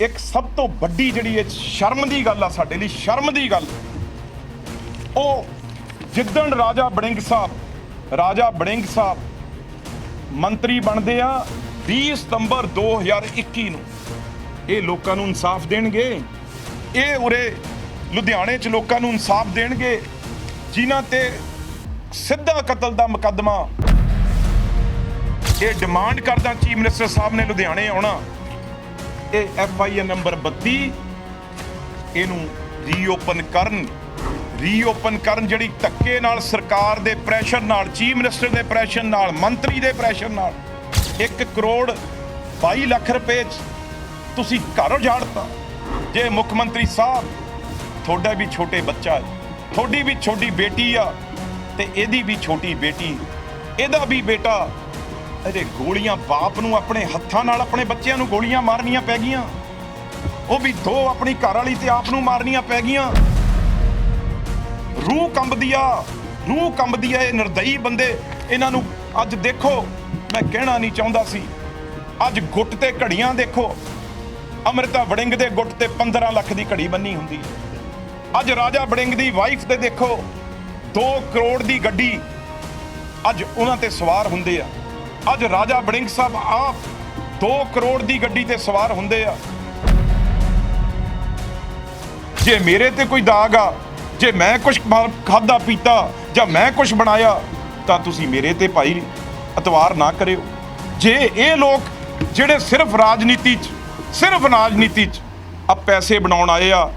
ਇੱਕ ਸਭ ਤੋਂ ਵੱਡੀ ਜਿਹੜੀ ਇਹ ਸ਼ਰਮ ਦੀ ਗੱਲ ਆ ਸਾਡੇ ਲਈ, ਸ਼ਰਮ ਦੀ ਗੱਲ। ਉਹ ਜਿੱਦਣ ਰਾਜਾ ਬੜਿੰਗ ਸਾਹਿਬ, ਰਾਜਾ ਬੜਿੰਗ ਸਾਹਿਬ ਮੰਤਰੀ ਬਣਦੇ ਆ 20 ਸਤੰਬਰ 2021 ਨੂੰ। ਇਹ ਲੋਕਾਂ ਨੂੰ ਇਨਸਾਫ ਦੇਣਗੇ। ਇਹ ਉਰੇ ਲੁਧਿਆਣੇ 'ਚ ਲੋਕਾਂ ਨੂੰ ਇਨਸਾਫ ਦੇਣਗੇ, ਜਿਨ੍ਹਾਂ ਤੇ ਸਿੱਧਾ ਕਤਲ ਦਾ ਮੁਕੱਦਮਾ। ਇਹ ਡਿਮਾਂਡ ਕਰਦਾ ਚੀਫ ਮਿਨਿਸਟਰ ਸਾਹਿਬ ਨੇ ਲੁਧਿਆਣੇ ਆਉਣਾ। ਇਹ ਐਫ ਆਈ ਆਰ ਨੰਬਰ 32 ਇਹਨੂੰ ਰੀਓਪਨ ਕਰਨ। ਰੀਓਪਨ ਕਰਨ ਜਿਹੜੀ ਧੱਕੇ ਨਾਲ ਸਰਕਾਰ ਦੇ ਪ੍ਰੈਸ਼ਰ ਨਾਲ ਚੀਫ ਮਿਨਿਸਟਰ ਦੇ ਪ੍ਰੈਸ਼ਰ ਨਾਲ, ਮੰਤਰੀ ਦੇ ਪ੍ਰੈਸ਼ਰ ਨਾਲ 1 ਕਰੋੜ 22 ਲੱਖ ਰੁਪਏ 'ਚ ਤੁਸੀਂ ਘਰ ਉਜਾੜਤਾ ਜੇ ਮੁੱਖ ਮੰਤਰੀ ਸਾਹਿਬ, ਤੁਹਾਡਾ ਵੀ ਛੋਟੇ ਬੱਚਾ ਹੈ, ਤੁਹਾਡੀ ਵੀ ਛੋਟੀ ਬੇਟੀ ਆ, ਤੇ ਇਹਦੀ ਵੀ ਛੋਟੀ ਬੇਟੀ, ਇਹਦਾ ਵੀ ਬੇਟਾ ਅਰੇ ਗੋਲੀਆਂ ਬਾਪ ਨੂੰ ਆਪਣੇ ਹੱਥਾਂ ਨਾਲ ਆਪਣੇ ਬੱਚਿਆਂ ਨੂੰ ਗੋਲੀਆਂ ਮਾਰਨੀਆਂ ਪੈ ਗਈਆਂ। ਉਹ ਵੀ ਦੋ ਆਪਣੀ ਘਰ ਵਾਲੀ ਤੇ ਆਪ ਨੂੰ ਮਾਰਨੀਆਂ ਪੈ ਗਈਆਂ। ਰੂਹ ਕੰਬਦੀ ਆ, ਰੂਹ ਕੰਬਦੀ ਆ ਇਹ ਨਿਰਦਈ ਬੰਦੇ। ਇਹਨਾਂ ਨੂੰ ਅੱਜ ਦੇਖੋ, ਮੈਂ ਕਹਿਣਾ ਨਹੀਂ ਚਾਹੁੰਦਾ ਸੀ। ਅੱਜ ਗੁੱਟ ਤੇ ਘੜੀਆਂ ਦੇਖੋ। ਅਮ੍ਰਿਤਾ ਵੜਿੰਗ ਦੇ ਗੁੱਟ ਤੇ 15 ਲੱਖ ਦੀ ਘੜੀ ਬੰਨੀ ਹੁੰਦੀ। ਅੱਜ ਰਾਜਾ ਵੜਿੰਗ ਦੀ ਵਾਈਫ ਤੇ ਦੇਖੋ 2 ਕਰੋੜ ਦੀ ਗੱਡੀ ਅੱਜ ਉਹਨਾਂ ਤੇ ਸਵਾਰ ਹੁੰਦੇ ਆ। ਅੱਜ ਰਾਜਾ ਬੜਿੰਗ ਸਾਹਿਬ ਆਪ 2 ਕਰੋੜ ਦੀ ਗੱਡੀ ਤੇ ਸਵਾਰ ਹੁੰਦੇ ਆ। ਜੇ ਮੇਰੇ ਤੇ ਕੋਈ ਦਾਗ ਆ, ਜੇ ਮੈਂ ਕੁਝ ਖਾਦਾ ਪੀਤਾ ਜਾਂ ਮੈਂ ਕੁਝ ਬਣਾਇਆ, ਤਾਂ ਤੁਸੀਂ ਮੇਰੇ ਤੇ ਭਾਈ ਅਤਵਾਰ ਨਾ ਕਰਿਓ। ਜੇ ਇਹ ਲੋਕ ਜਿਹੜੇ ਸਿਰਫ ਰਾਜਨੀਤੀ 'ਚ, ਸਿਰਫ ਰਾਜਨੀਤੀ 'ਚ ਆ ਪੈਸੇ ਬਣਾਉਣ ਆਏ ਆ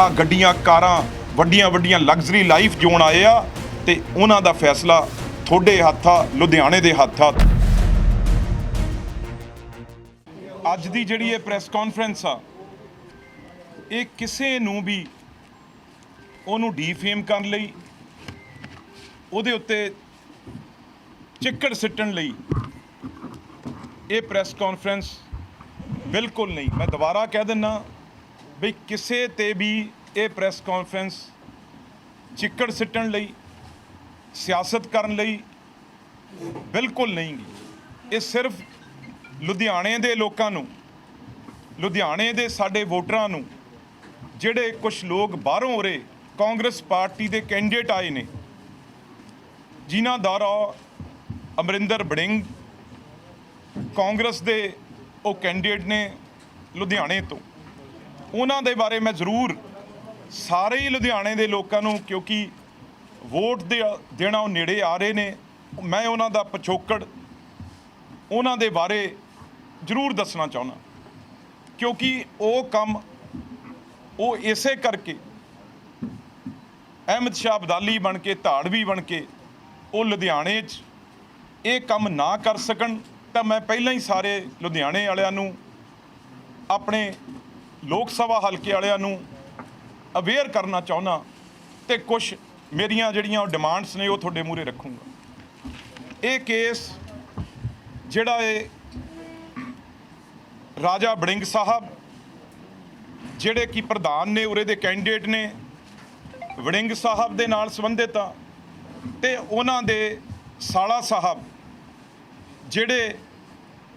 ਆ ਗੱਡੀਆਂ, ਕਾਰਾਂ, ਵੱਡੀਆਂ ਵੱਡੀਆਂ ਲਗਜ਼ਰੀ ਲਾਈਫ ਜਿਉਣ ਆਏ ਆ, ਤੇ ਉਹਨਾਂ ਦਾ ਫੈਸਲਾ ਤੁਹਾਡੇ ਹੱਥ ਆ ਲੁਧਿਆਣੇ ਦੇ ਹੱਥ ਆ ਅੱਜ ਦੀ ਜਿਹੜੀ ਇਹ ਪ੍ਰੈਸ ਕਾਨਫਰੰਸ ਆ, ਇਹ ਕਿਸੇ ਨੂੰ ਵੀ ਉਹਨੂੰ ਡੀਫੇਮ ਕਰਨ ਲਈ, ਉਹਦੇ ਉੱਤੇ ਚਿੱਕੜ ਸਿੱਟਣ ਲਈ ਇਹ ਪ੍ਰੈਸ ਕਾਨਫਰੰਸ ਬਿਲਕੁਲ ਨਹੀਂ। ਮੈਂ ਦੁਬਾਰਾ ਕਹਿ ਦਿੰਨਾ ਵੀ ਕਿਸੇ ਤੇ ਵੀ ਇਹ ਪ੍ਰੈਸ ਕਾਨਫਰੰਸ ਚਿੱਕੜ ਸਿੱਟਣ ਲਈ, ਸਿਆਸਤ ਕਰਨ ਲਈ ਬਿਲਕੁਲ ਨਹੀਂ। ਇਹ ਸਿਰਫ ਲੁਧਿਆਣੇ ਦੇ ਲੋਕਾਂ ਨੂੰ, ਲੁਧਿਆਣੇ ਦੇ ਸਾਡੇ ਵੋਟਰਾਂ ਨੂੰ, ਜਿਹੜੇ ਕੁਝ ਲੋਕ ਬਾਹਰੋਂ ਉਰੇ ਕਾਂਗਰਸ ਪਾਰਟੀ ਦੇ ਕੈਂਡੀਡੇਟ ਆਏ ਨੇ, ਜਿਨ੍ਹਾਂ ਦਾ ਅਮਰਿੰਦਰ ਬੜਿੰਗ ਕਾਂਗਰਸ ਦੇ ਉਹ ਕੈਂਡੀਡੇਟ ਨੇ ਲੁਧਿਆਣੇ ਤੋਂ। ਉਹਨਾਂ ਦੇ ਬਾਰੇ ਮੈਂ ਜ਼ਰੂਰ ਸਾਰੇ ਹੀ ਲੁਧਿਆਣੇ ਦੇ ਲੋਕਾਂ ਨੂੰ, ਕਿਉਂਕਿ ਵੋਟ ਦੇ ਦੇਣਾ ਉਹ ਨੇੜੇ ਆ ਰਹੇ ਨੇ। ਮੈਂ ਉਹਨਾਂ ਦਾ ਪਿਛੋਕੜ, ਉਹਨਾਂ ਦੇ ਬਾਰੇ ਜ਼ਰੂਰ ਦੱਸਣਾ ਚਾਹੁੰਦਾ। ਕਿਉਂਕਿ ਉਹ ਕੰਮ, ਉਹ ਇਸੇ ਕਰਕੇ ਅਹਿਮਦ ਸ਼ਾਹ ਅਬਦਾਲੀ ਬਣ ਕੇ, ਧਾੜਵੀ ਬਣ ਕੇ, ਉਹ ਲੁਧਿਆਣੇ 'ਚ ਇਹ ਕੰਮ ਨਾ ਕਰ ਸਕਣ, ਤਾਂ ਮੈਂ ਪਹਿਲਾਂ ਹੀ ਸਾਰੇ ਲੁਧਿਆਣੇ ਵਾਲਿਆਂ ਨੂੰ, ਆਪਣੇ ਲੋਕ ਸਭਾ ਹਲਕੇ ਵਾਲਿਆਂ ਨੂੰ ਅਵੇਅਰ ਕਰਨਾ ਚਾਹੁੰਦਾ ਤੇ ਕੁਝ ਮੇਰੀਆਂ ਜਿਹੜੀਆਂ ਉਹ ਡਿਮਾਂਡਸ ਨੇ, ਉਹ ਤੁਹਾਡੇ ਮੂਹਰੇ ਰੱਖੂੰਗਾ। ਇਹ ਕੇਸ ਜਿਹੜਾ ਇਹ ਰਾਜਾ ਬੜਿੰਗ ਸਾਹਿਬ, ਜਿਹੜੇ ਕਿ ਪ੍ਰਧਾਨ ਨੇ, ਉਰੇ ਦੇ ਕੈਂਡੀਡੇਟ ਨੇ ਵੜਿੰਗ ਸਾਹਿਬ ਦੇ ਨਾਲ ਸੰਬੰਧਿਤ ਆ, ਤੇ ਉਹਨਾਂ ਦੇ ਸਾਲਾ ਸਾਹਿਬ, ਜਿਹੜੇ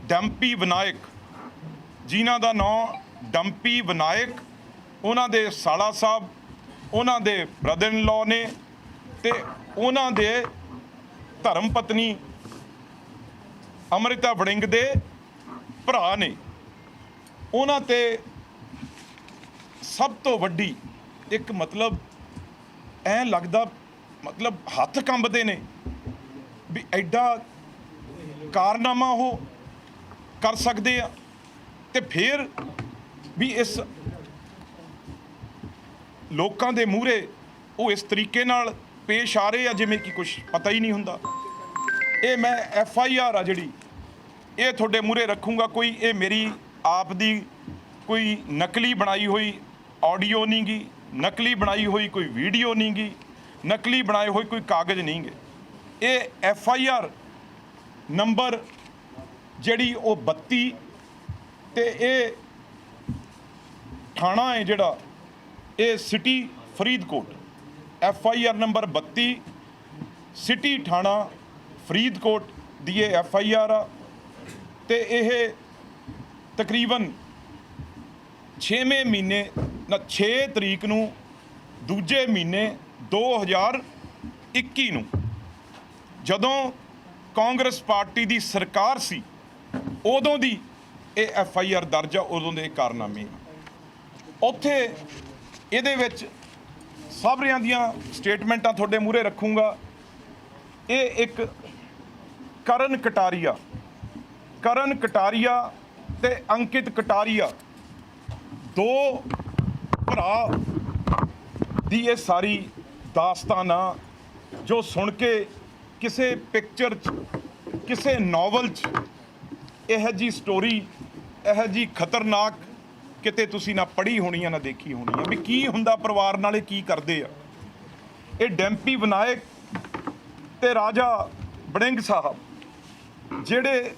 ਡੰਪੀ ਵਿਨਾਇਕ, ਜਿਨ੍ਹਾਂ ਦਾ ਨਾਮ ਡੰਪੀ ਵਿਨਾਇਕ, ਉਹਨਾਂ ਦੇ ਸਾਲਾ ਸਾਹਿਬ, ਉਹਨਾਂ ਦੇ ਬ੍ਰਦਰ ਇਨ ਲਾਅ ਨੇ, ਤੇ ਉਹਨਾਂ ਦੇ ਧਰਮ ਪਤਨੀ ਅਮ੍ਰਿਤਾ ਵੜਿੰਗ ਦੇ ਭਰਾ ਨੇ। ਉਹਨਾਂ ਤੇ ਸਭ ਤੋਂ ਵੱਡੀ ਇੱਕ ਮਤਲਬ ਐ ਲੱਗਦਾ, ਮਤਲਬ ਹੱਥ ਕੰਬਦੇ ਨੇ ਵੀ ਐਡਾ ਕਾਰਨਾਮਾ ਉਹ ਕਰ ਸਕਦੇ ਆ ਤੇ ਫਿਰ ਵੀ ਇਸ ਲੋਕਾਂ ਦੇ ਮੂਹਰੇ ਉਹ ਇਸ ਤਰੀਕੇ ਨਾਲ ਪੇਸ਼ ਆ ਰਹੇ ਆ ਜਿਵੇਂ ਕਿ ਕੁਝ ਪਤਾ ਹੀ ਨਹੀਂ ਹੁੰਦਾ। ਇਹ ਮੈਂ ਐਫ ਆਈ ਆਰ ਆ ਜਿਹੜੀ, ਇਹ ਤੁਹਾਡੇ ਮੂਹਰੇ ਰੱਖੂੰਗਾ, ਕੋਈ ਇਹ ਮੇਰੀ ਆਪ ਦੀ ਕੋਈ ਨਕਲੀ ਬਣਾਈ ਹੋਈ ਆਡੀਓ ਨਹੀਂ ਗੀ ਨਕਲੀ ਬਣਾਈ ਹੋਈ ਕੋਈ ਵੀਡੀਓ ਨਹੀਂ ਗੀ ਨਕਲੀ ਬਣਾਏ ਹੋਏ ਕੋਈ ਕਾਗਜ਼ ਨਹੀਂ ਗੇ ਇਹ ਐਫ ਆਈ ਆਰ ਨੰਬਰ ਜਿਹੜੀ ਉਹ 32 ਤੇ ਇਹ ਥਾਣਾ ਹੈ ਜਿਹੜਾ, ਇਹ city Faridkot. F I R number 32 city ਥਾਣਾ ਫਰੀਦਕੋਟ ਦੀ ਇਹ ਐਫ ਆਈ ਆਰ ਆ ਤੇ ਇਹ ਤਕਰੀਬਨ 6ਵੇਂ ਮਹੀਨੇ, ਨਾ 6 ਤਰੀਕ ਨੂੰ, ਦੂਜੇ ਮਹੀਨੇ 2021 ਨੂੰ ਜਦੋਂ ਕਾਂਗਰਸ ਪਾਰਟੀ ਦੀ ਸਰਕਾਰ ਸੀ, ਉਦੋਂ ਦੀ ਇਹ ਐਫ ਆਈ ਆਰ ਦਰਜ ਆ, ਉਦੋਂ ਦੇ ਇਹ ਕਾਰਨਾਮੇ ਉੱਥੇ ਇਹਦੇ ਵਿੱਚ ਸਾਰਿਆਂ ਦੀਆਂ ਸਟੇਟਮੈਂਟਾਂ ਤੁਹਾਡੇ ਮੂਹਰੇ ਰੱਖੂੰਗਾ। ਇਹ ਇੱਕ ਕਰਨ ਕਟਾਰੀਆ ਕਰਨ ਕਟਾਰੀਆ ਤੇ ਅੰਕਿਤ ਕਟਾਰੀਆ। ਦੋ ਭਰਾ ਦੀ ਇਹ ਸਾਰੀ ਦਾਸਤਾਨ ਆ ਜੋ ਸੁਣ ਕੇ ਕਿਸੇ ਪਿਕਚਰ 'ਚ, ਕਿਸੇ ਨੋਵਲ 'ਚ ਇਹ ਜੀ ਸਟੋਰੀ ਇਹ ਜੀ ਖਤਰਨਾਕ, ਕਿਤੇ ਤੁਸੀਂ ਨਾ ਪੜ੍ਹੀ ਹੋਣੀ ਆ, ਨਾ ਦੇਖੀ ਹੋਣੀ ਆ, ਵੀ ਕੀ ਹੁੰਦਾ ਪਰਿਵਾਰ ਨਾਲੇ ਕੀ ਕਰਦੇ ਆ। ਇਹ ਡੈਂਪੀ ਵਿਨਾਇਕ ਤੇ ਰਾਜਾ ਬੜਿੰਗ ਸਾਹਿਬ, ਜਿਹੜੇ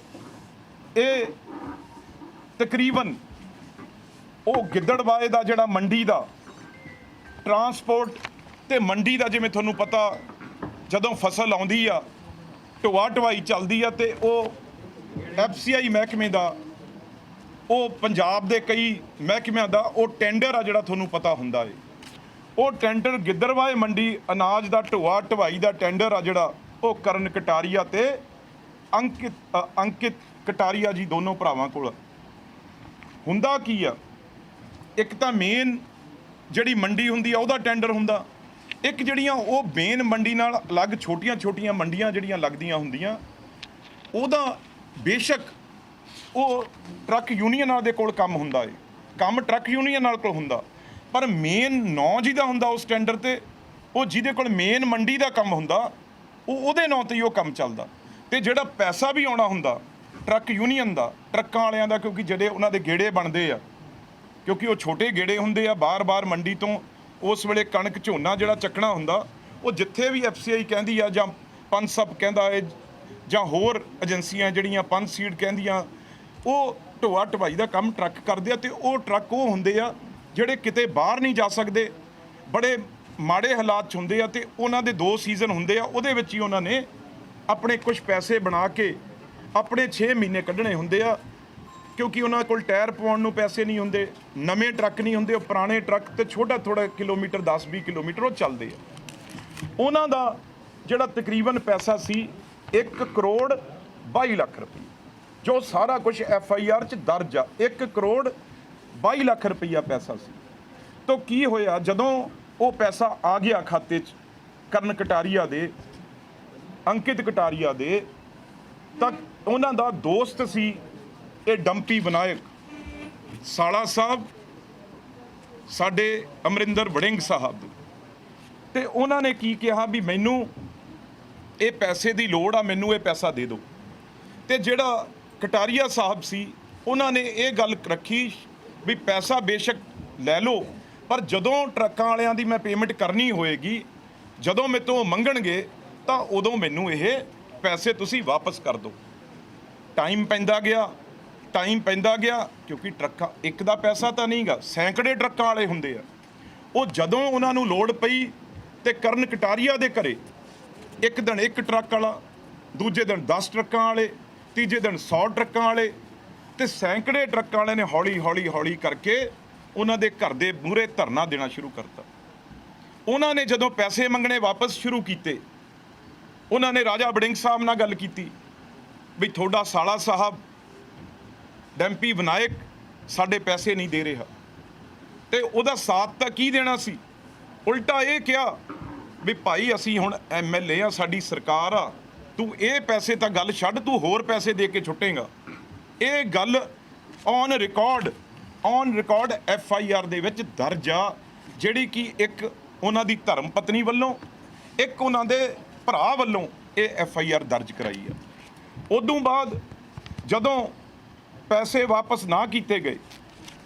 ਇਹ ਤਕਰੀਬਨ ਉਹ ਗਿੱਦੜਬਾਏ ਦਾ ਜਿਹੜਾ ਮੰਡੀ ਦਾ ਟਰਾਂਸਪੋਰਟ ਤੇ ਮੰਡੀ ਦਾ ਜਿਵੇਂ ਤੁਹਾਨੂੰ ਪਤਾ ਜਦੋਂ ਫਸਲ ਆਉਂਦੀ ਆ ਢੋਆ ਢਵਾਈ ਚੱਲਦੀ ਆ ਤੇ ਉਹ ਐਫਸੀਆਈ ਮਹਿਕਮੇ ਦਾ, ਉਹ ਪੰਜਾਬ ਦੇ ਕਈ ਮਹਿਕਮਿਆਂ ਦਾ ਉਹ ਟੈਂਡਰ ਆ ਜਿਹੜਾ ਤੁਹਾਨੂੰ ਪਤਾ ਹੁੰਦਾ ਏ। ਉਹ ਟੈਂਡਰ ਗਿੱਦੜਵਾਏ ਮੰਡੀ ਅਨਾਜ ਦਾ ਢੋਆ ਢਵਾਈ ਦਾ ਟੈਂਡਰ ਆ ਜਿਹੜਾ ਉਹ ਕਰਨ ਕਟਾਰੀਆ ਤੇ ਅੰਕਿਤ ਅੰਕਿਤ ਕਟਾਰੀਆ ਜੀ ਦੋਨੋਂ ਭਰਾਵਾਂ ਕੋਲ। ਹੁੰਦਾ ਕੀ ਆ? ਇੱਕ ਤਾਂ ਮੇਨ ਜਿਹੜੀ ਮੰਡੀ ਹੁੰਦੀ ਆ, ਉਹਦਾ ਟੈਂਡਰ ਹੁੰਦਾ। ਇੱਕ ਜਿਹੜੀਆਂ ਉਹ ਮੇਨ ਮੰਡੀ ਨਾਲ ਅਲੱਗ ਛੋਟੀਆਂ-ਛੋਟੀਆਂ ਮੰਡੀਆਂ ਜਿਹੜੀਆਂ ਲੱਗਦੀਆਂ ਹੁੰਦੀਆਂ, ਉਹਦਾ ਬੇਸ਼ੱਕ ਉਹ ਟਰੱਕ ਯੂਨੀਅਨਾਂ ਦੇ ਕੋਲ ਕੰਮ ਹੁੰਦਾ ਏ। ਕੰਮ ਟਰੱਕ ਯੂਨੀਅਨ ਨਾਲ ਕੋਲ ਹੁੰਦਾ। ਪਰ ਮੇਨ ਨਾਂ ਜਿਹਦਾ ਹੁੰਦਾ ਉਸ ਟੈਂਡਰ ਤੇ, ਉਹ ਜਿਹਦੇ ਕੋਲ ਮੇਨ ਮੰਡੀ ਦਾ ਕੰਮ ਹੁੰਦਾ, ਉਹ ਉਹਦੇ ਨਾਂ ਤੇ ਹੀ ਉਹ ਕੰਮ ਚੱਲਦਾ। ਤੇ ਜਿਹੜਾ ਪੈਸਾ ਵੀ ਆਉਣਾ ਹੁੰਦਾ ਟਰੱਕ ਯੂਨੀਅਨ ਦਾ, ਟਰੱਕਾਂ ਵਾਲਿਆਂ ਦਾ, ਕਿਉਂਕਿ ਜਿਹੜੇ ਉਹਨਾਂ ਦੇ ਗੇੜੇ ਬਣਦੇ ਆ, ਕਿਉਂਕਿ ਉਹ ਛੋਟੇ ਗੇੜੇ ਹੁੰਦੇ ਆ, ਬਾਰ-ਬਾਰ ਮੰਡੀ ਤੋਂ ਉਸ ਵੇਲੇ ਕਣਕ ਝੋਨਾ ਜਿਹੜਾ ਚੱਕਣਾ ਹੁੰਦਾ, ਉਹ ਜਿੱਥੇ ਵੀ ਐਫਸੀਆਈ ਕਹਿੰਦੀ ਆ ਜਾਂ ਪੰਜ ਸਬ ਕਹਿੰਦਾ ਏ, ਜਾਂ ਹੋਰ ਏਜੰਸੀਆਂ ਜਿਹੜੀਆਂ ਪੰਜ ਸੀਡ ਕਹਿੰਦੀਆਂ, ਉਹ ਢੋਆ ਢਵਾਈ ਦਾ ਕੰਮ ਟਰੱਕ ਕਰਦੇ ਆ ਤੇ ਉਹ ਟਰੱਕ ਉਹ ਹੁੰਦੇ ਆ ਜਿਹੜੇ ਕਿਤੇ ਬਾਹਰ ਨਹੀਂ ਜਾ ਸਕਦੇ, ਬੜੇ ਮਾੜੇ ਹਾਲਾਤ 'ਚ ਹੁੰਦੇ ਆ ਤੇ ਉਹਨਾਂ ਦੇ ਦੋ ਸੀਜ਼ਨ ਹੁੰਦੇ ਆ, ਉਹਦੇ ਵਿੱਚ ਹੀ ਉਹਨਾਂ ਨੇ ਆਪਣੇ ਕੁਝ ਪੈਸੇ ਬਣਾ ਕੇ ਆਪਣੇ 6 ਮਹੀਨੇ ਕੱਢਣੇ ਹੁੰਦੇ ਆ, ਕਿਉਂਕਿ ਉਹਨਾਂ ਕੋਲ ਟਾਇਰ ਪਵਾਉਣ ਨੂੰ ਪੈਸੇ ਨਹੀਂ ਹੁੰਦੇ, ਨਵੇਂ ਟਰੱਕ ਨਹੀਂ ਹੁੰਦੇ, ਉਹ ਪੁਰਾਣੇ ਟਰੱਕ ਤੇ ਛੋਟਾ ਥੋੜਾ ਕਿਲੋਮੀਟਰ 10-20 ਕਿਲੋਮੀਟਰ ਉਹ ਚੱਲਦੇ ਆ। ਉਹਨਾਂ ਦਾ ਜਿਹੜਾ ਤਕਰੀਬਨ ਪੈਸਾ ਸੀ 1 ਕਰੋੜ 22 ਲੱਖ ਰੁਪਏ ਜੋ ਸਾਰਾ ਕੁਝ ਐਫ ਆਈ ਆਰ ਚ ਦਰਜ ਆ 1 ਕਰੋੜ 22 ਲੱਖ ਰੁਪਈਆ ਪੈਸਾ ਸੀ। ਤੋਂ ਕੀ ਹੋਇਆ, ਜਦੋਂ ਉਹ ਪੈਸਾ ਆ ਗਿਆ ਖਾਤੇ 'ਚ, ਕਰਨ ਕਟਾਰੀਆ ਦੇ, ਅੰਕਿਤ ਕਟਾਰੀਆ ਦੇ, ਤਾਂ ਉਹਨਾਂ ਦਾ ਦੋਸਤ ਸੀ ਇਹ ਡੰਪੀ ਵਿਨਾਇਕ। ਸਾਲਾ ਸਾਹਿਬ, ਸਾਡੇ ਅਮਰਿੰਦਰ ਵੜਿੰਗ ਸਾਹਿਬ। ਤੇ ਉਹਨਾਂ ਨੇ ਕੀ ਕਿਹਾ ਵੀ ਮੈਨੂੰ ਇਹ ਪੈਸੇ ਦੀ ਲੋੜ ਆ, ਮੈਨੂੰ ਇਹ ਪੈਸਾ ਦੇ ਦਿਓ। ਤੇ ਜਿਹੜਾ ਕਟਾਰੀਆ ਸਾਹਿਬ ਸੀ, ਉਹਨਾਂ ਨੇ ਇਹ ਗੱਲ ਰੱਖੀ ਵੀ ਪੈਸਾ ਬੇਸ਼ੱਕ ਲੈ ਲਓ, ਪਰ ਜਦੋਂ ਟਰੱਕਾਂ ਵਾਲਿਆਂ ਦੀ ਮੈਂ ਪੇਮੈਂਟ ਕਰਨੀ ਹੋਏਗੀ, ਜਦੋਂ ਮੇਰੇ ਤੋਂ ਮੰਗਣਗੇ, ਤਾਂ ਉਦੋਂ ਮੈਨੂੰ ਇਹ ਪੈਸੇ ਤੁਸੀਂ ਵਾਪਸ ਕਰ ਦਿਓ। ਟਾਈਮ ਪੈਂਦਾ ਗਿਆ, ਟਾਈਮ ਪੈਂਦਾ ਗਿਆ, ਕਿਉਂਕਿ ਟਰੱਕਾਂ, ਇੱਕ ਦਾ ਪੈਸਾ ਤਾਂ ਨਹੀਂਗਾ, ਸੈਂਕੜੇ ਟਰੱਕਾਂ ਵਾਲੇ ਹੁੰਦੇ ਆ। ਉਹ ਜਦੋਂ ਉਹਨਾਂ ਨੂੰ ਲੋੜ ਪਈ ਤੇ ਕਰਨ ਕਟਾਰੀਆ ਦੇ ਘਰੇ, ਇੱਕ ਦਿਨ ਇੱਕ ਟਰੱਕ ਵਾਲਾ, ਦੂਜੇ ਦਿਨ 10 ਟਰੱਕਾਂ ਵਾਲੇ, ਤੀਜੇ ਦਿਨ 100 ਟਰੱਕਾਂ ਵਾਲੇ, ਤੇ ਸੈਂਕੜੇ ਟਰੱਕਾਂ ਵਾਲਿਆਂ ਨੇ ਹੌਲੀ ਹੌਲੀ ਹੌਲੀ ਕਰਕੇ ਉਹਨਾਂ ਦੇ ਘਰ ਦੇ ਮੂਹਰੇ ਧਰਨਾ ਦੇਣਾ ਸ਼ੁਰੂ ਕਰਤਾ। ਉਹਨਾਂ ਨੇ ਜਦੋਂ ਪੈਸੇ ਮੰਗਣੇ ਵਾਪਸ ਸ਼ੁਰੂ ਕੀਤੇ, ਉਹਨਾਂ ਨੇ ਰਾਜਾ ਬੜਿੰਗ ਸਾਹਿਬ ਨਾਲ ਗੱਲ ਕੀਤੀ। ਵੀ ਤੁਹਾਡਾ ਸਾਲਾ ਸਾਹਿਬ ਡੈਂਪੀ ਵਿਨਾਇਕ ਸਾਡੇ ਪੈਸੇ ਨਹੀਂ ਦੇ ਰਿਹਾ। ਤੇ ਉਹਦਾ ਸਾਥ ਤਾਂ ਕੀ ਦੇਣਾ ਸੀ? ਉਲਟਾ ਇਹ ਕਿਹਾ ਵੀ ਭਾਈ ਅਸੀਂ ਹੁਣ ਐਮਐਲਏ ਆ, ਸਾਡੀ ਸਰਕਾਰ ਆ, ਤੂੰ ਇਹ ਪੈਸੇ ਤਾਂ ਗੱਲ ਛੱਡ, ਤੂੰ ਹੋਰ ਪੈਸੇ ਦੇ ਕੇ ਛੁੱਟੇਗਾ। ਇਹ ਗੱਲ on record on record F I R ਦੇ ਵਿੱਚ ਦਰਜ ਆ, ਜਿਹੜੀ ਕਿ ਇੱਕ ਉਹਨਾਂ ਦੀ ਧਰਮ ਪਤਨੀ ਵੱਲੋਂ, ਇੱਕ ਉਹਨਾਂ ਦੇ ਭਰਾ ਵੱਲੋਂ ਇਹ ਐਫ ਆਈ ਆਰ ਦਰਜ ਕਰਾਈ ਆ। ਉਦੋਂ ਬਾਅਦ ਜਦੋਂ ਪੈਸੇ ਵਾਪਸ ਨਾ ਕੀਤੇ ਗਏ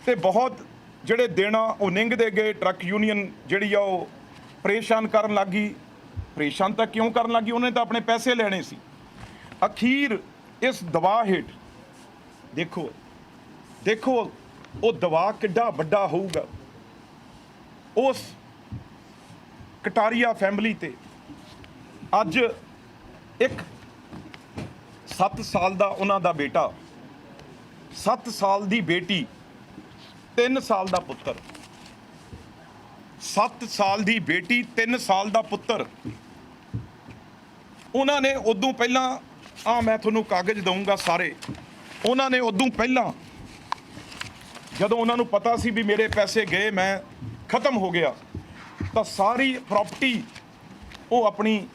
ਤੇ ਬਹੁਤ ਜਿਹੜੇ ਦੇਣਾ ਉਹ ਨਿੰਗਦੇ ਗਏ, ਟਰੱਕ ਯੂਨੀਅਨ ਜਿਹੜੀ ਆ, ਉਹ ਪਰੇਸ਼ਾਨ ਕਰਨ ਲੱਗੀ ਪਰੇਸ਼ਾਨ ਤਾਂ ਕਿਉਂ ਕਰਨ ਲੱਗੀ ਉਹਨੇ ਤਾਂ ਆਪਣੇ ਪੈਸੇ ਲੈਣੇ ਸੀ। ਅਖੀਰ ਇਸ ਦਬਾਅ ਹੇਠ ਦੇਖੋ ਦੇਖੋ, ਉਹ ਦਬਾਅ ਕਿੱਡਾ ਵੱਡਾ ਹੋਊਗਾ। ਉਸ ਕਟਾਰੀਆ ਫੈਮਿਲੀ ਤੇ ਅੱਜ ਇੱਕ 7 ਸਾਲ ਦਾ ਉਹਨਾਂ ਦਾ ਬੇਟਾ। 7 ਸਾਲ ਦੀ ਬੇਟੀ 3 ਸਾਲ ਦਾ ਪੁੱਤਰ। 7 ਸਾਲ ਦੀ ਬੇਟੀ 3 ਸਾਲ ਦਾ ਪੁੱਤਰ। ਉਹਨਾਂ ਨੇ ਉਦੋਂ ਪਹਿਲਾਂ ਆ ਮੈਂ ਤੁਹਾਨੂੰ ਕਾਗਜ਼ ਦਊਂਗਾ ਸਾਰੇ। ਉਹਨਾਂ ਨੇ ਉਦੋਂ ਪਹਿਲਾਂ, ਜਦੋਂ ਉਹਨਾਂ ਨੂੰ ਪਤਾ ਸੀ ਵੀ ਮੇਰੇ ਪੈਸੇ ਗਏ, ਮੈਂ ਖਤਮ ਹੋ ਗਿਆ, ਤਾਂ ਸਾਰੀ ਪ੍ਰਾਪਰਟੀ ਉਹ ਆਪਣੀ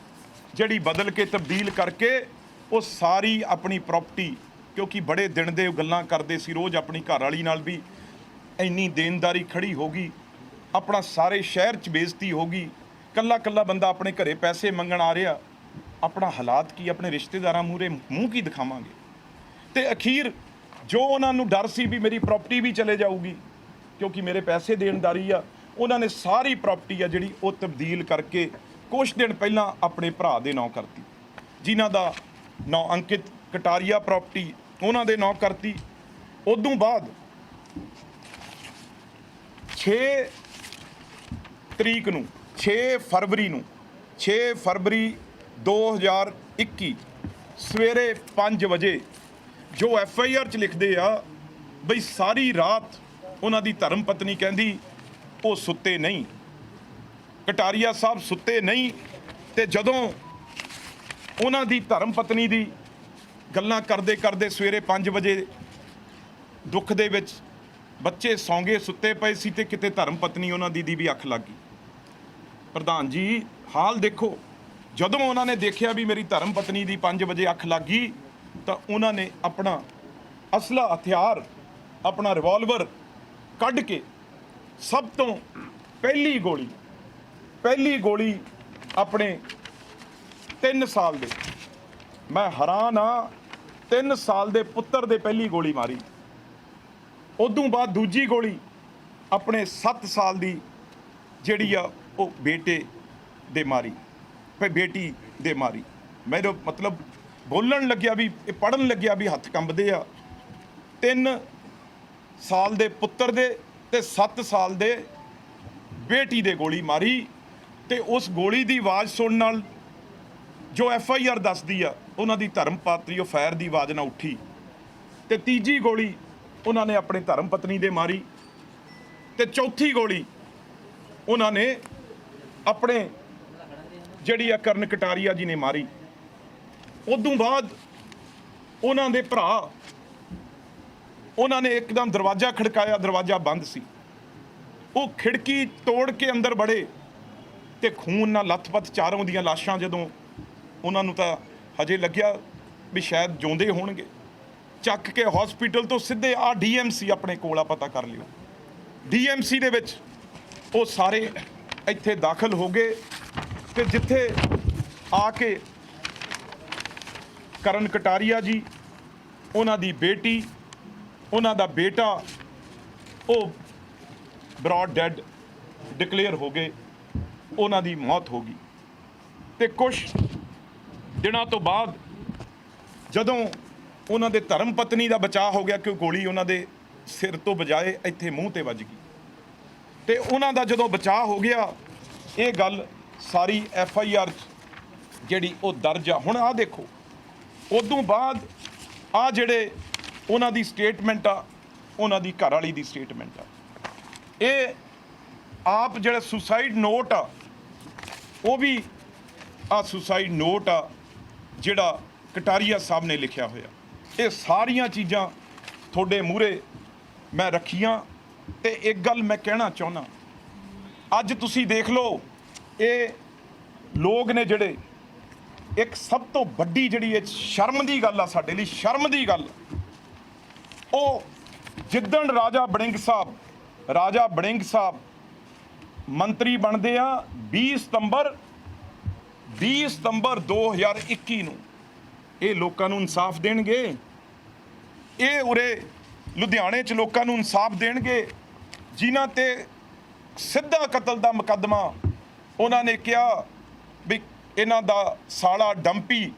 ਜਿਹੜੀ ਬਦਲ ਕੇ ਤਬਦੀਲ ਕਰਕੇ ਉਹ ਸਾਰੀ ਆਪਣੀ ਪ੍ਰਾਪਰਟੀ ਕਿਉਂਕਿ ਬੜੇ ਦਿਨ ਦੇ ਉਹ ਗੱਲਾਂ ਕਰਦੇ ਸੀ, ਰੋਜ਼ ਆਪਣੀ ਘਰ ਵਾਲੀ ਨਾਲ ਵੀ ਇੰਨੀ ਦੇਣਦਾਰੀ ਖੜੀ ਹੋ ਗਈ, ਆਪਣਾ ਸਾਰੇ ਸ਼ਹਿਰ 'ਚ ਬੇਇੱਜ਼ਤੀ ਹੋ ਗਈ, ਕੱਲਾ ਕੱਲਾ ਬੰਦਾ ਆਪਣੇ ਘਰੇ ਪੈਸੇ ਮੰਗਣ ਆ ਰਿਹਾ, ਆਪਣਾ ਹਾਲਾਤ ਕੀ, ਆਪਣੇ ਰਿਸ਼ਤੇਦਾਰਾਂ ਮੂਹਰੇ ਮੂੰਹ ਕੀ ਦਿਖਾਵਾਂਗੇ? ਤੇ ਅਖੀਰ ਜੋ ਉਹਨਾਂ ਨੂੰ ਡਰ ਸੀ ਵੀ ਮੇਰੀ ਪ੍ਰਾਪਰਟੀ ਵੀ ਚਲੇ ਜਾਊਗੀ, ਕਿਉਂਕਿ ਮੇਰੇ ਪੈਸੇ ਦੇਣਦਾਰੀ ਆ, ਉਹਨਾਂ ਨੇ ਸਾਰੀ ਪ੍ਰਾਪਰਟੀ ਆ ਜਿਹੜੀ ਉਹ ਤਬਦੀਲ ਕਰਕੇ ਕੁਝ ਦਿਨ ਪਹਿਲਾਂ ਆਪਣੇ ਭਰਾ ਦੇ ਨਾਂ ਕਰਤੀ। ਜਿਨ੍ਹਾਂ ਦਾ ਨੌ ਅੰਕਿਤ ਕਟਾਰੀਆ ਪ੍ਰਾਪਰਟੀ ਉਹਨਾਂ ਦੇ ਨਾਂ ਕਰਤੀ। ਉਦੋਂ ਬਾਅਦ 6 ਤਰੀਕ ਨੂੰ 6 ਫਰਵਰੀ ਨੂੰ 6 ਫਰਵਰੀ 2021 ਸਵੇਰੇ 5 ਵਜੇ ਜੋ ਐਫ ਆਈ ਆਰ ਚ ਲਿਖਦੇ ਆ ਬਈ ਸਾਰੀ ਰਾਤ ਉਹਨਾਂ ਦੀ ਧਰਮ ਪਤਨੀ ਕਹਿੰਦੀ, ਉਹ ਸੁੱਤੇ ਨਹੀਂ। ਕਟਾਰੀਆ ਸਾਹਿਬ ਸੁੱਤੇ ਨਹੀਂ ਤੇ ਜਦੋਂ ਉਹਨਾਂ ਦੀ ਧਰਮ ਪਤਨੀ ਦੀ ਗੱਲਾਂ ਕਰਦੇ ਕਰਦੇ ਸਵੇਰੇ 5 ਵਜੇ ਦੁੱਖ ਦੇ ਵਿੱਚ ਬੱਚੇ ਸੌਂਗੇ, ਸੁੱਤੇ ਪਏ ਸੀ ਤੇ ਕਿਤੇ ਧਰਮ ਪਤਨੀ ਉਹਨਾਂ ਦੀ ਦੀ ਵੀ ਅੱਖ ਲੱਗ ਗਈ। ਪ੍ਰਧਾਨ ਜੀ, ਹਾਲ ਦੇਖੋ। ਜਦੋਂ ਉਹਨਾਂ ਨੇ ਦੇਖਿਆ ਵੀ ਮੇਰੀ ਧਰਮ ਪਤਨੀ ਦੀ 5 ਵਜੇ ਅੱਖ ਲੱਗ ਗਈ, ਤਾਂ ਉਹਨਾਂ ਨੇ ਆਪਣਾ ਅਸਲਾ ਹਥਿਆਰ, ਆਪਣਾ ਰਿਵਾਲਵਰ ਕੱਢ ਕੇ ਸਭ ਤੋਂ ਪਹਿਲੀ ਗੋਲੀ ਪਹਿਲੀ ਗੋਲੀ ਆਪਣੇ 3 ਸਾਲ ਦੇ। ਮੈਂ ਹੈਰਾਨ ਆ 3 ਸਾਲ ਦੇ ਪੁੱਤਰ ਦੇ ਪਹਿਲੀ ਗੋਲੀ ਮਾਰੀ। ਉਦੋਂ ਬਾਅਦ ਦੂਜੀ ਗੋਲੀ ਆਪਣੇ 7 ਸਾਲ ਦੀ ਜਿਹੜੀ ਆ ਉਹ ਬੇਟੇ ਦੇ ਮਾਰੀ ਫੇ ਬੇਟੀ ਦੇ ਮਾਰੀ। ਮੇਰੇ ਮਤਲਬ ਬੋਲਣ ਲੱਗਿਆ ਵੀ, ਇਹ ਪੜਨ ਲੱਗਿਆ ਵੀ ਹੱਥ ਕੰਬਦੇ ਆ। 3 ਸਾਲ ਦੇ ਪੁੱਤਰ ਦੇ ਤੇ 7 ਸਾਲ ਦੇ ਬੇਟੀ ਦੇ ਗੋਲੀ ਮਾਰੀ ਤੇ ਉਸ ਗੋਲੀ ਦੀ ਆਵਾਜ਼ ਸੁਣਨ ਨਾਲ ਜੋ ਐਫ ਆਈ ਆਰ ਦੱਸਦੀ ਆ, ਉਹਨਾਂ ਦੀ ਧਰਮ ਪਾਤਰੀ, ਉਹ ਫਾਇਰ ਦੀ ਆਵਾਜ਼ ਨਾਲ ਉੱਠੀ। ਤੇ ਤੀਜੀ ਗੋਲੀ ਉਹਨਾਂ ਨੇ ਆਪਣੇ ਧਰਮ ਪਤਨੀ ਦੇ ਮਾਰੀ। ਤੇ ਚੌਥੀ ਗੋਲੀ ਉਹਨਾਂ ਨੇ ਆਪਣੇ ਜਿਹੜੀ ਆ ਕਰਨ ਕਟਾਰੀਆ ਜੀ ਨੇ ਮਾਰੀ। ਉਦੋਂ ਬਾਅਦ ਉਹਨਾਂ ਦੇ ਭਰਾ, ਉਹਨਾਂ ਨੇ ਇੱਕਦਮ ਦਰਵਾਜ਼ਾ ਖੜਕਾਇਆ, ਦਰਵਾਜ਼ਾ ਬੰਦ ਸੀ। ਉਹ ਖਿੜਕੀ ਤੋੜ ਕੇ ਅੰਦਰ ਬੜੇ ਤੇ ਖੂਨ ਨਾਲ ਲੱਥਪੱਥ ਚਾਰੋਂ ਦੀਆਂ ਲਾਸ਼ਾਂ ਜਦੋਂ ਉਹਨਾਂ ਨੂੰ ਤਾਂ ਹਜੇ ਲੱਗਿਆ ਵੀ ਸ਼ਾਇਦ ਜਿਉਂਦੇ ਹੋਣਗੇ। ਚੱਕ ਕੇ ਹਸਪੀਟਲ ਤੋਂ ਸਿੱਧੇ ਆ ਡੀਐਮਸੀ ਆਪਣੇ ਕੋਲ ਆ ਪਤਾ ਕਰ ਲਿਓ। ਡੀਐਮਸੀ ਦੇ ਵਿੱਚ ਉਹ ਸਾਰੇ ਇੱਥੇ ਦਾਖਲ ਹੋ ਗਏ ਤੇ ਜਿੱਥੇ ਆ ਕੇ ਕਰਨ ਕਟਾਰੀਆ ਜੀ, ਉਹਨਾਂ ਦੀ ਬੇਟੀ, ਉਹਨਾਂ ਦਾ ਬੇਟਾ, ਉਹ ਬ੍ਰੌਡ ਡੈਡ ਡਿਕਲੇਅਰ ਹੋ ਗਏ, ਉਹਨਾਂ ਦੀ ਮੌਤ ਹੋ ਗਈ। ਤੇ ਕੁਝ ਦਿਨਾਂ ਤੋਂ ਬਾਅਦ ਜਦੋਂ ਉਹਨਾਂ ਦੇ ਧਰਮ ਪਤਨੀ ਦਾ ਬਚਾਅ ਹੋ ਗਿਆ ਕਿ ਗੋਲੀ ਉਹਨਾਂ ਦੇ ਸਿਰ ਤੋਂ ਬਜਾਏ ਇੱਥੇ ਮੂੰਹ ਤੇ ਵੱਜ ਗਈ। ਤੇ ਉਹਨਾਂ ਦਾ ਜਦੋਂ ਬਚਾਅ ਹੋ ਗਿਆ, ਇਹ ਗੱਲ ਸਾਰੀ ਐਫ ਆਈ ਆਰ ਜਿਹੜੀ ਉਹ ਦਰਜ ਆ। ਹੁਣ ਆ ਦੇਖੋ, ਉਦੋਂ ਬਾਅਦ ਆ ਜਿਹੜੇ ਉਹਨਾਂ ਦੀ ਸਟੇਟਮੈਂਟ ਆ, ਉਹਨਾਂ ਦੀ ਘਰ ਵਾਲੀ ਦੀ ਸਟੇਟਮੈਂਟ ਆ। ਇਹ ਆਪ ਜਿਹੜਾ ਸੁਸਾਈਡ ਨੋਟ ਆ, ਉਹ ਵੀ ਆ ਸੁਸਾਈਡ ਨੋਟ ਆ ਜਿਹੜਾ ਕਟਾਰੀਆ ਸਾਹਿਬ ਨੇ ਲਿਖਿਆ ਹੋਇਆ। ਇਹ ਸਾਰੀਆਂ ਚੀਜ਼ਾਂ ਤੁਹਾਡੇ ਮੂਹਰੇ ਮੈਂ ਰੱਖੀਆਂ। ਤੇ ਇੱਕ ਗੱਲ ਮੈਂ ਕਹਿਣਾ ਚਾਹੁੰਦਾ, ਅੱਜ ਤੁਸੀਂ ਦੇਖ ਲਓ, ਇਹ ਲੋਕ ਨੇ ਜਿਹੜੇ ਇੱਕ ਸਭ ਤੋਂ ਵੱਡੀ ਜਿਹੜੀ ਇਹ ਸ਼ਰਮ ਦੀ ਗੱਲ ਆ ਸਾਡੇ ਲਈ, ਸ਼ਰਮ ਦੀ ਗੱਲ। ਉਹ ਜਿੱਦਣ ਰਾਜਾ ਬੜਿੰਗ ਸਾਹਿਬ, ਰਾਜਾ ਬੜਿੰਗ ਸਾਹਿਬ ਮੰਤਰੀ ਬਣਦੇ ਆ 20 ਸਤੰਬਰ 20 ਸਤੰਬਰ 2021 ਨੂੰ ਇਹ ਲੋਕਾਂ ਨੂੰ ਇਨਸਾਫ ਦੇਣਗੇ। ਇਹ ਉਰੇ ਲੁਧਿਆਣੇ 'ਚ ਲੋਕਾਂ ਨੂੰ ਇਨਸਾਫ ਦੇਣਗੇ, ਜਿਨ੍ਹਾਂ ਤੇ ਸਿੱਧਾ ਕਤਲ ਦਾ ਮੁਕੱਦਮਾ ਉਹਨਾਂ ਨੇ ਕਿਹਾ ਵੀ ਇਹਨਾਂ ਦਾ ਸਾਲਾ ਡੰਪੀ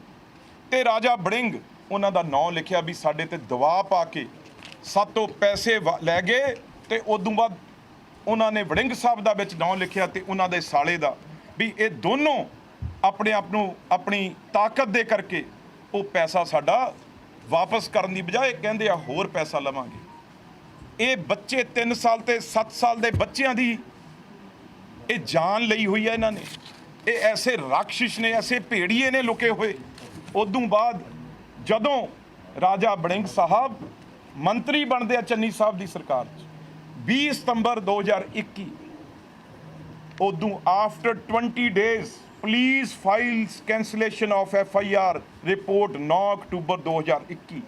ਤੇ ਰਾਜਾ ਬੜਿੰਗ ਉਹਨਾਂ ਦਾ ਨਾਂ ਲਿਖਿਆ ਵੀ ਸਾਡੇ ਤੇ ਦਬਾਅ ਪਾ ਕੇ ਸਾਤੋਂ ਪੈਸੇ ਵਾ- ਲੈ ਗਏ ਤੇ ਉਦੋਂ ਬਾਅਦ ਉਹਨਾਂ ਨੇ ਵੜਿੰਗ ਸਾਹਿਬ ਦਾ ਵਿੱਚ ਨਾਂ ਲਿਖਿਆ ਤੇ ਉਹਨਾਂ ਦੇ ਸਾਲੇ ਦਾ ਵੀ ਇਹ ਦੋਨੋਂ ਆਪਣੇ ਆਪ ਨੂੰ ਆਪਣੀ ਤਾਕਤ ਦੇ ਕਰਕੇ ਉਹ ਪੈਸਾ ਸਾਡਾ ਵਾਪਸ ਕਰਨ ਦੀ ਬਜਾਏ ਕਹਿੰਦੇ ਆ, ਹੋਰ ਪੈਸਾ ਲਵਾਂਗੇ। ਇਹ ਬੱਚੇ 3 ਸਾਲ ਤੇ 7 ਸਾਲ ਦੇ ਬੱਚਿਆਂ ਦੀ ਇਹ ਜਾਨ ਲਈ ਹੋਈ ਹੈ ਇਹਨਾਂ ਨੇ। ਇਹ ਐਸੇ ਰਾਖਸ਼ ਨੇ, ਐਸੇ ਭੇੜੀਏ ਨੇ ਲੁਕੇ ਹੋਏ। ਉਦੋਂ ਬਾਅਦ ਜਦੋਂ ਰਾਜਾ ਬੜਿੰਗ ਸਾਹਿਬ ਮੰਤਰੀ ਬਣਦੇ ਆ ਚੰਨੀ ਸਾਹਿਬ ਦੀ ਸਰਕਾਰ 'ਚ 20 ਸਤੰਬਰ 2021 ਉਦੋਂ after 20 days police files cancellation of F I R report 9 ਅਕਤੂਬਰ 2021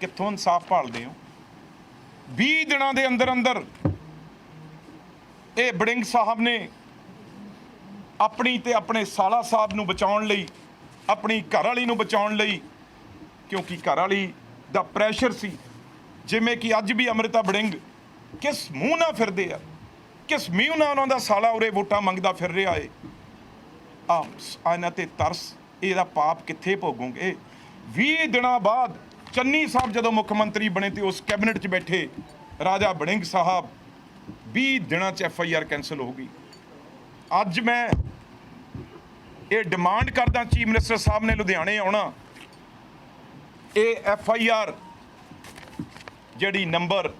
ਕਿੱਥੋਂ ਇਨਸਾਫ ਭਾਲਦੇ ਹੋ? 20 ਦਿਨਾਂ ਦੇ ਅੰਦਰ ਅੰਦਰ ਇਹ ਬੜਿੰਗ ਸਾਹਿਬ ਨੇ ਆਪਣੀ ਤੇ ਆਪਣੇ ਸਾਲਾ ਸਾਹਿਬ ਨੂੰ ਬਚਾਉਣ ਲਈ, ਆਪਣੀ ਘਰ ਵਾਲੀ ਨੂੰ ਬਚਾਉਣ ਲਈ, ਕਿਉਂਕਿ ਘਰ ਵਾਲੀ ਦਾ ਪ੍ਰੈਸ਼ਰ ਸੀ। ਜਿਵੇਂ ਕਿ ਅੱਜ ਵੀ ਅਮ੍ਰਿਤਾ ਬੜਿੰਗ ਕਿਸ ਮੂੰਹ ਨਾਲ ਫਿਰਦੇ ਆ, ਕਿਸ ਮੀਂਹ ਨਾਲ ਉਹਨਾਂ ਦਾ ਸਾਲਾ ਉਰੇ ਵੋਟਾਂ ਮੰਗਦਾ ਫਿਰ ਰਿਹਾ ਏ। ਆ ਇਹਨਾਂ ਤੇ ਤਰਸ, ਇਹਦਾ ਪਾਪ ਕਿੱਥੇ ਭੋਗੋਗੇ? 20 ਦਿਨਾਂ ਬਾਅਦ ਚੰਨੀ ਸਾਹਿਬ ਜਦੋਂ ਮੁੱਖ ਮੰਤਰੀ ਬਣੇ ਤੇ ਉਸ ਕੈਬਨਿਟ 'ਚ ਬੈਠੇ, ਰਾਜਾ ਬੜਿੰਗ ਸਾਹਿਬ 20 ਦਿਨਾਂ 'ਚ ਐਫ ਆਈ ਆਰ ਕੈਨਸਲ ਹੋ ਗਈ। ਅੱਜ ਮੈਂ ਇਹ ਡਿਮਾਂਡ ਕਰਦਾ ਚੀਫ ਮਿਨਿਸਟਰ ਸਾਹਿਬ ਨੇ ਲੁਧਿਆਣੇ ਆਉਣਾ। ਇਹ ਐਫ ਆਈ ਆਰ ਜਿਹੜੀ ਨੰਬਰ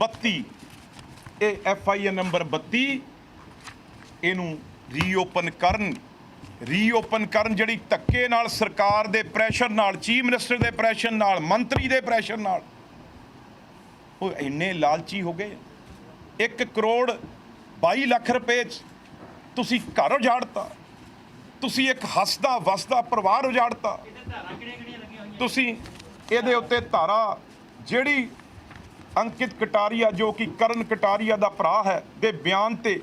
32 ਇਹ ਐਫ ਆਈ ਆਰ ਨੰਬਰ 32 ਇਹਨੂੰ ਰੀਓਪਨ ਕਰਨ ਰੀਓਪਨ ਕਰਨ ਜਿਹੜੀ ਧੱਕੇ ਨਾਲ ਸਰਕਾਰ ਦੇ ਪ੍ਰੈਸ਼ਰ ਨਾਲ ਚੀਫ ਮਿਨਿਸਟਰ ਦੇ ਪ੍ਰੈਸ਼ਰ ਨਾਲ, ਮੰਤਰੀ ਦੇ ਪ੍ਰੈਸ਼ਰ ਨਾਲ, ਉਹ ਇੰਨੇ ਲਾਲਚੀ ਹੋ ਗਏ। 1 ਕਰੋੜ 22 ਲੱਖ ਰੁਪਏ ਚ ਤੁਸੀਂ ਘਰ ਉਜਾੜਤਾ, ਤੁਸੀਂ ਇੱਕ ਹੱਸਦਾ ਵਸਦਾ ਪਰਿਵਾਰ ਉਜਾੜਤਾ, ਤੁਸੀਂ ਇਹਦੇ ਉੱਤੇ ਧਾਰਾ ਜਿਹੜੀ ਅੰਕਿਤ ਕਟਾਰੀਆ ਜੋ ਕਿ ਕਰਨ ਕਟਾਰੀਆ ਦਾ ਭਰਾ ਹੈ ਦੇ ਬਿਆਨ ਤੇ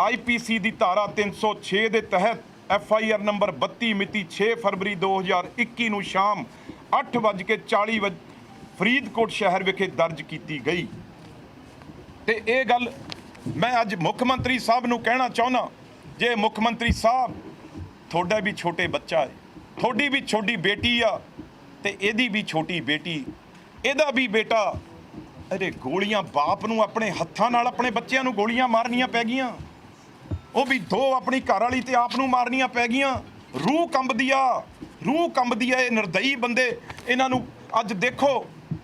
ਆਈਪੀਸੀ ਦੀ ਧਾਰਾ 306 ਦੇ ਤਹਿਤ ਐਫ ਆਈ ਆਰ ਨੰਬਰ 32 ਮਿਤੀ 6 ਫਰਵਰੀ 2021 ਨੂੰ ਸ਼ਾਮ 8:40 ਵਜੇ ਫਰੀਦਕੋਟ ਸ਼ਹਿਰ ਵਿਖੇ ਦਰਜ ਕੀਤੀ ਗਈ। ਤੇ ਇਹ ਗੱਲ ਮੈਂ ਅੱਜ ਮੁੱਖ ਮੰਤਰੀ ਸਾਹਿਬ ਨੂੰ ਕਹਿਣਾ ਚਾਹੁੰਦਾ, ਜੇ ਮੁੱਖ ਮੰਤਰੀ ਸਾਹਿਬ ਤੁਹਾਡਾ ਵੀ ਛੋਟੇ ਬੱਚਾ ਹੈ, ਤੁਹਾਡੀ ਵੀ ਛੋਟੀ ਬੇਟੀ ਆ, ਤੇ ਇਹਦੀ ਵੀ ਛੋਟੀ ਬੇਟੀ, ਇਹਦਾ ਵੀ ਬੇਟਾ ਅਰੇ ਗੋਲੀਆਂ ਬਾਪ ਨੂੰ ਆਪਣੇ ਹੱਥਾਂ ਨਾਲ ਆਪਣੇ ਬੱਚਿਆਂ ਨੂੰ ਗੋਲੀਆਂ ਮਾਰਨੀਆਂ ਪੈ ਗਈਆਂ। ਉਹ ਵੀ ਦੋ ਆਪਣੀ ਘਰ ਵਾਲੀ ਤੇ ਆਪ ਨੂੰ ਮਾਰਨੀਆਂ ਪੈ ਗਈਆਂ। ਰੂਹ ਕੰਬਦੀ ਆ, ਰੂਹ ਕੰਬਦੀ ਆ ਇਹ ਨਿਰਦਈ ਬੰਦੇ। ਇਹਨਾਂ ਨੂੰ ਅੱਜ ਦੇਖੋ,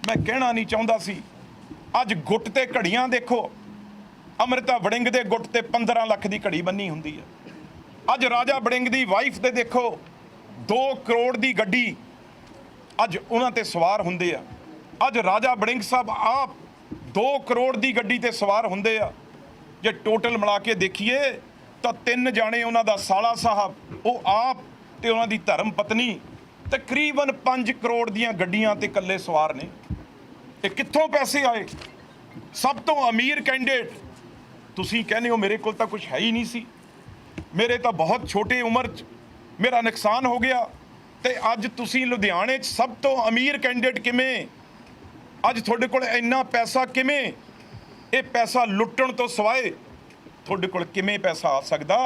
ਮੈਂ ਕਹਿਣਾ ਨਹੀਂ ਚਾਹੁੰਦਾ ਸੀ। ਅੱਜ ਗੁੱਟ ਤੇ ਘੜੀਆਂ ਦੇਖੋ। ਅਮ੍ਰਿਤਾ ਵੜਿੰਗ ਦੇ ਗੁੱਟ ਤੇ 15 ਲੱਖ ਦੀ ਘੜੀ ਬੰਨੀ ਹੁੰਦੀ ਹੈ ਅੱਜ ਰਾਜਾ ਵੜਿੰਗ ਦੀ ਵਾਈਫ ਤੇ ਦੇਖੋ 2 ਕਰੋੜ ਦੀ ਗੱਡੀ ਅੱਜ ਉਹਨਾਂ ਤੇ ਸਵਾਰ ਹੁੰਦੇ ਆ। ਅੱਜ ਰਾਜਾ ਵੜਿੰਗ ਸਾਹਿਬ ਆਪ 2 ਕਰੋੜ ਦੀ ਗੱਡੀ ਤੇ ਸਵਾਰ ਹੁੰਦੇ ਆ। ਜੇ ਟੋਟਲ ਮਿਲਾ ਕੇ ਦੇਖੀਏ ਤਾਂ ਤਿੰਨ ਜਾਣੇ ਉਹਨਾਂ ਦਾ ਸਾਲਾ ਸਾਹਿਬ, ਉਹ ਆਪ ਤੇ ਉਹਨਾਂ ਦੀ ਧਰਮ ਪਤਨੀ ਤਕਰੀਬਨ 5 ਕਰੋੜ ਦੀਆਂ ਗੱਡੀਆਂ ਤੇ ਇਕੱਲੇ ਸਵਾਰ ਨੇ। ਇਹ ਕਿੱਥੋਂ ਪੈਸੇ ਆਏ? ਸਭ ਤੋਂ ਅਮੀਰ ਕੈਂਡੀਡੇਟ ਤੁਸੀਂ ਕਹਿੰਦੇ ਹੋ ਮੇਰੇ ਕੋਲ ਤਾਂ ਕੁਝ ਹੈ ਹੀ ਨਹੀਂ ਸੀ। ਮੇਰੇ ਤਾਂ ਬਹੁਤ ਛੋਟੇ ਉਮਰ 'ਚ ਮੇਰਾ ਨੁਕਸਾਨ ਹੋ ਗਿਆ। ਤੇ ਅੱਜ ਤੁਸੀਂ ਲੁਧਿਆਣੇ 'ਚ ਸਭ ਤੋਂ ਅਮੀਰ ਕੈਂਡੀਡੇਟ ਕਿਵੇਂ? ਅੱਜ ਤੁਹਾਡੇ ਕੋਲ ਇੰਨਾ ਪੈਸਾ ਕਿਵੇਂ? ਇਹ ਪੈਸਾ ਲੁੱਟਣ ਤੋਂ ਸਵਾਏ ਤੁਹਾਡੇ ਕੋਲ ਕਿਵੇਂ ਪੈਸਾ ਆ ਸਕਦਾ?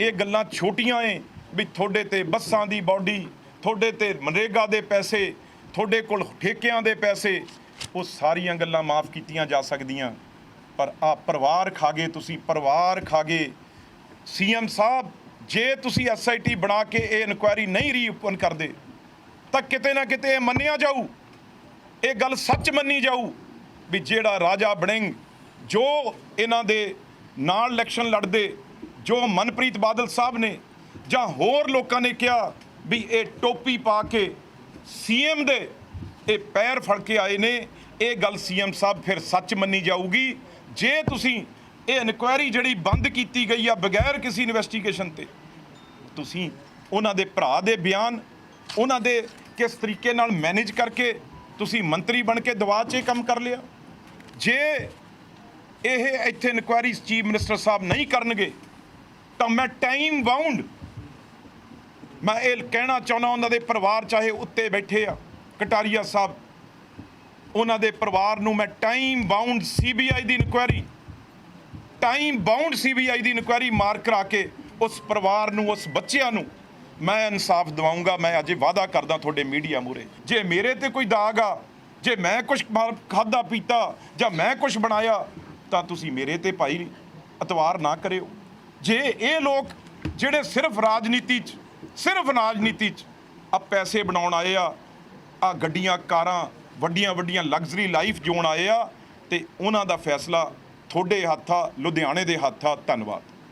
ਇਹ ਗੱਲਾਂ ਛੋਟੀਆਂ ਏ ਵੀ ਤੁਹਾਡੇ ਤੇ ਬੱਸਾਂ ਦੀ ਬਾਡੀ, ਤੁਹਾਡੇ ਤੇ ਮਨਰੇਗਾ ਦੇ ਪੈਸੇ, ਤੁਹਾਡੇ ਕੋਲ ਠੇਕਿਆਂ ਦੇ ਪੈਸੇ, ਉਹ ਸਾਰੀਆਂ ਗੱਲਾਂ ਮਾਫ ਕੀਤੀਆਂ ਜਾ ਸਕਦੀਆਂ। ਪਰ ਆ ਪਰਿਵਾਰ ਖਾ ਗਏ ਤੁਸੀਂ, ਪਰਿਵਾਰ ਖਾਗੇ। ਗਏ ਸੀਐਮ ਸਾਹਿਬ, ਜੇ ਤੁਸੀਂ ਐਸਆਈਟੀ ਬਣਾ ਕੇ ਇਹ ਇਨਕੁਆਇਰੀ ਨਹੀਂ ਰੀਓਪਨ ਕਰਦੇ, ਤਾਂ ਕਿਤੇ ਨਾ ਕਿਤੇ ਇਹ ਮੰਨਿਆ ਜਾਊ। ਇਹ ਗੱਲ ਸੱਚ ਮੰਨੀ ਜਾਊ ਵੀ ਜਿਹੜਾ ਰਾਜਾ ਬਣਿੰਗ, ਜੋ ਇਹਨਾਂ ਦੇ ਨਾਲ ਇਲੈਕਸ਼ਨ ਲੜਦੇ ਜੋ ਮਨਪ੍ਰੀਤ ਬਾਦਲ ਸਾਹਿਬ ਨੇ ਜਾਂ ਹੋਰ ਲੋਕਾਂ ਨੇ ਕਿਹਾ ਵੀ ਇਹ ਟੋਪੀ ਪਾ ਕੇ ਸੀਐਮ ਦੇ ਇਹ ਪੈਰ ਫੜ ਕੇ ਆਏ ਨੇ, ਇਹ ਗੱਲ ਸੀਐਮ ਸਾਹਿਬ ਫਿਰ ਸੱਚ ਮੰਨੀ ਜਾਊਗੀ। ਜੇ ਤੁਸੀਂ ਇਹ ਇਨਕੁਆਇਰੀ ਜਿਹੜੀ ਬੰਦ ਕੀਤੀ ਗਈ ਆ ਬਗੈਰ ਕਿਸੇ ਇਨਵੈਸਟੀਗੇਸ਼ਨ ਤੇ, ਤੁਸੀਂ ਉਹਨਾਂ ਦੇ ਭਰਾ ਦੇ ਬਿਆਨ, ਉਹਨਾਂ ਦੇ ਕਿਸ ਤਰੀਕੇ ਨਾਲ ਮੈਨੇਜ ਕਰਕੇ ਤੁਸੀਂ ਮੰਤਰੀ ਬਣ ਕੇ ਦਵਾ 'ਚ ਕੰਮ ਕਰ ਲਿਆ। ਜੇ ਇਹ ਇੱਥੇ ਇਨਕੁਆਇਰੀ ਚੀਫ ਮਿਨਿਸਟਰ ਸਾਹਿਬ ਨਹੀਂ ਕਰਨਗੇ, ਤਾਂ ਮੈਂ ਟਾਈਮ ਬਾਉਂਡ ਮੈਂ ਇਹ ਕਹਿਣਾ ਚਾਹੁੰਦਾ ਉਹਨਾਂ ਦੇ ਪਰਿਵਾਰ ਚਾਹੇ ਉੱਤੇ ਬੈਠੇ ਆ, ਕਟਾਰੀਆ ਸਾਹਿਬ, ਉਹਨਾਂ ਦੇ ਪਰਿਵਾਰ ਨੂੰ ਮੈਂ ਟਾਈਮ ਬਾਉਂਡ ਸੀਬੀਆਈ ਦੀ ਇਨਕੁਆਇਰੀ ਟਾਈਮ ਬਾਉਂਡ ਸੀਬੀਆਈ ਦੀ ਇਨਕੁਆਇਰੀ ਮਾਰ ਕਰਾ ਕੇ ਉਸ ਪਰਿਵਾਰ ਨੂੰ, ਉਸ ਬੱਚਿਆਂ ਨੂੰ ਮੈਂ ਇਨਸਾਫ ਦਿਵਾਉਂਗਾ ਮੈਂ ਅਜੇ ਵਾਅਦਾ ਕਰਦਾ ਤੁਹਾਡੇ ਮੀਡੀਆ ਮੂਰੇ ਜੇ ਮੇਰੇ ਤੇ ਕੋਈ ਦਾਗ ਆ, ਜੇ ਮੈਂ ਕੁਝ ਖਾਦਾ ਪੀਤਾ ਜਾਂ ਮੈਂ ਕੁਝ ਬਣਾਇਆ ਤਾਂ ਤੁਸੀਂ ਮੇਰੇ ਤੇ ਭਾਈ ਇਤਵਾਰ ਨਾ ਕਰਿਓ। ਜੇ ਇਹ ਲੋਕ ਜਿਹੜੇ ਸਿਰਫ ਰਾਜਨੀਤੀ 'ਚ, ਸਿਰਫ ਰਾਜਨੀਤੀ 'ਚ ਆ ਪੈਸੇ ਬਣਾਉਣ ਆਏ ਆ ਆ ਗੱਡੀਆਂ, ਕਾਰਾਂ, ਵੱਡੀਆਂ ਵੱਡੀਆਂ ਲਗਜ਼ਰੀ ਲਾਈਫ ਜਿਉਣ ਆਏ ਆ, ਤੇ ਉਹਨਾਂ ਦਾ ਫੈਸਲਾ ਤੁਹਾਡੇ ਹੱਥ ਆ ਲੁਧਿਆਣੇ ਦੇ ਹੱਥ। ਆ ਧੰਨਵਾਦ।